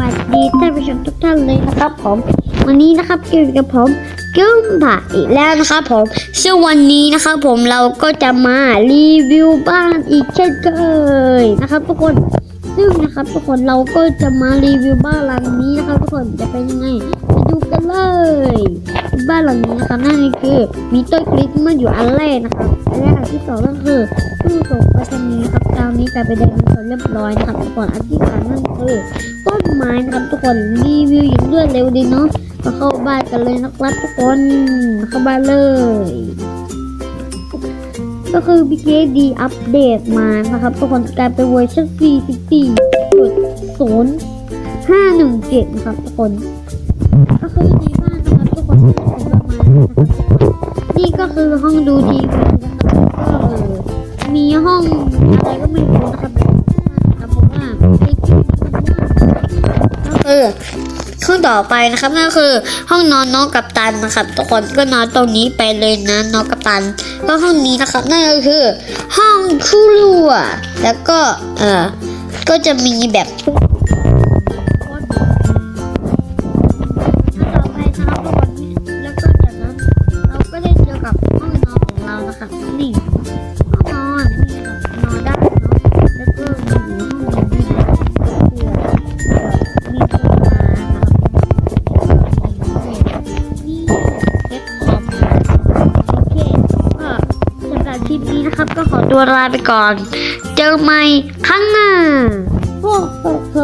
วัสดีท่านผู้ชมทุกท่านเลยนะครับผม วันนี้นะครับอยู่กับผมกึ้มผ่าอีกแล้วนะครับผมซึ่งวันนี้นะครับผมเราก็จะมารีวิวบ้านอีกเช่นเคยนะครับทุกคนซึ่งนะครับทุกคนเราก็จะมารีวิวบ้านหลังนี้นะครับทุกคนจะเป็นยังไงไปดูกันเลย บ้านหลังนี้นะครับนั่นก็คือมีต้นคริสต์มาสอยู่อันแรกนะครับอันแรกอันที่สองก็คือตู้ส่งไปรษณีย์ครับครานี้กลายเป็นไดนเสาร์เรียบร้อยนะครับทุกคนอันที่สามนั่นคือ ต้นไม้นะครับทุกคนรีวิวอย่างรวดเร็วดีเนาะมาเข้าบ้านกันเลยนะครับทุกคนเข้าบ้านเลย ก็คือ BKD อัปเดตมานะครับ ทุกคนกลายเป็นเวอร์ชัน44.0517นะครับทุกคน ก็คือในบ้านนะครับทุกคนประมาณนี่ก็คือห้องดูทีวี ห้องต่อไปนะครับนั่นก็คือห้องนอนน้องกัปตันนะครับทุกคนก็นอนตรงนี้ไปเลยนะน้องกัปตัน ก็ห้องนี้นะครับนั่นก็คือ ห้องครัวแล้วก็เออก็จะมีแบบ คลิปนี้นะครับก็ขอตัวลาไปก่อน เจอใหม่ครั้งหน้าโอ้โห